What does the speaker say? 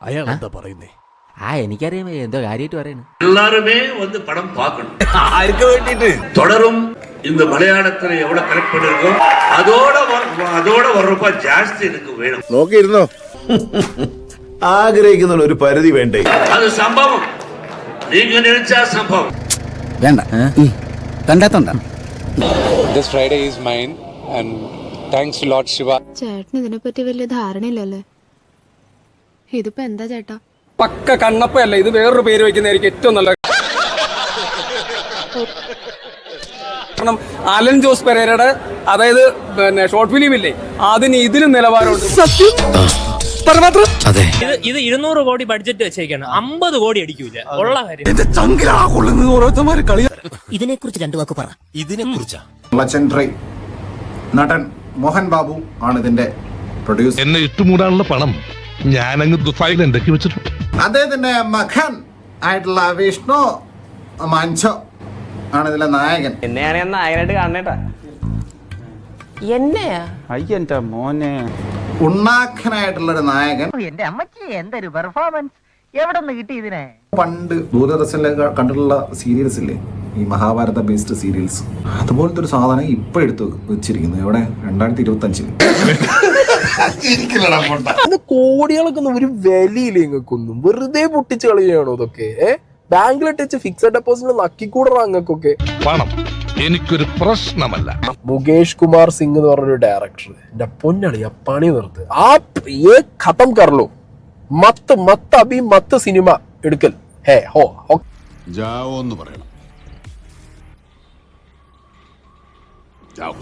അയാൾ എന്താ പറയുന്നേ ആ എനിക്കറിയാം എന്തോ കാര്യമായിട്ട് പറയണ எல்லாருமே வந்து படம் பார்க்கணும் ആർക്ക് വേണ്ടിട്ട് தொடரும் இந்த மலையாளத்துல எவ்வளவு கரெக்ட் பண்ணிருக்கோம் அதோட வ- அதோட வர்றப்ப ஜாஸ்தி எனக்கு வேணும் നോക്കിയിരുന്നോ ആഗ്രഹിക്കുന്ന ഒരു പരിധി വേണ്ടേ அது சம்பவம் நீங்க நினைச்சா சம்பவம் വേണ്ട കണ്ടാത്തണ്ട This Friday is mine, and thanks to Lord Shiva. ചേട്ടന് ഇതിനെപ്പറ്റി വലിയ ധാരണയില്ലല്ലേ ഇതിപ്പോ എന്താ ചേട്ടാ? പക്ക കണ്ണപ്പയല്ല ഇത് വേറൊരു പേര് വെക്കുന്നതായിരിക്കും ഏറ്റവും നല്ല കാരണം അലൻ ജോസ് പെരേരയുടെ അതായത് പിന്നെ ഷോർട്ട് ഫിലിം ഇല്ലേ അതിന് ഇതിലും നിലവാരമുണ്ട്. അതെ. ഇത് ഇത് ഇരുന്നൂറ് കോടി ബഡ്ജറ്റ് വെച്ചേക്കാണ്. അമ്പത് കോടി അടിക്കൂല. ഉള്ള കാര്യം. ഇതിനെക്കുറിച്ച് രണ്ടു വാക്ക് പറ. ഇതിനെ കുറിച്ചാ നടൻ മോഹൻ ബാബു ആണ് ഇതിന്റെ പ്രൊഡ്യൂസർ എന്നെ ഇട്ടുമൂടാനുള്ള പണം. ഞാനങ്ങ് ദുഫായിൽ എന്തൊക്കെ വെച്ചിട്ടുണ്ട്? അദ്ദേഹത്തിന്റെ മഖൻ ആയിട്ടുള്ള വിഷ്ണു മഞ്ചോ ആണ് ഇതിലെ നായകൻ എന്നെയാണ് ഞാൻ നായകനായിട്ട് കാണണേട്ടാ. എന്നെയാ അയ്യന്റെ മോനെ. ഉണ്ണാഖനായിട്ടുള്ള ഒരു നായകൻ എന്റെ അമ്മച്ചി എന്തൊരു പെർഫോമൻസ് എവിടെ നിന്ന് കിട്ടി ഇതിനെ? പണ്ട് ദൂരദർശനിലെ കണ്ടിട്ടുള്ള സീരിയൽസ് ഇല്ലേ? ഈ മഹാഭാരത ബേസ്ഡ് സീരിയൽസ് അതുപോലത്തെ ഒരു സാധനം ഇപ്പൊ എടുത്ത് വെച്ചിരിക്കുന്നു. എവിടെ? രണ്ടായിരത്തി ഇരുപത്തി അഞ്ചിൽ അത് കോടികളൊക്കെ ഒരു വിലയില്ല നിങ്ങൾക്കൊന്നും വെറുതെ പൊട്ടിച്ച് കളിയാണോ ഇതൊക്കെ? ഏ? ബാങ്കിലിട്ട് ഫിക്സഡ് ഡെപ്പോസിറ്റ് നക്കിക്കൂടാ അങ്ങക്കൊക്കെ? പണം എനിക്കൊരു പ്രശ്നമല്ല. മുകേഷ് കുമാർ സിംഗ് എന്ന് പറഞ്ഞൊരു ഡയറക്ടർ എന്റെ പൊന്നളി ആ പണി നിർത്ത്. ആ ഏ ഖത്തം കർലോ മത്ത് മത്ത് അഭി മത്ത് സിനിമ എടുക്കൽ. ഹേ ഹോ. ജാവോ എന്ന് പറയണം. out.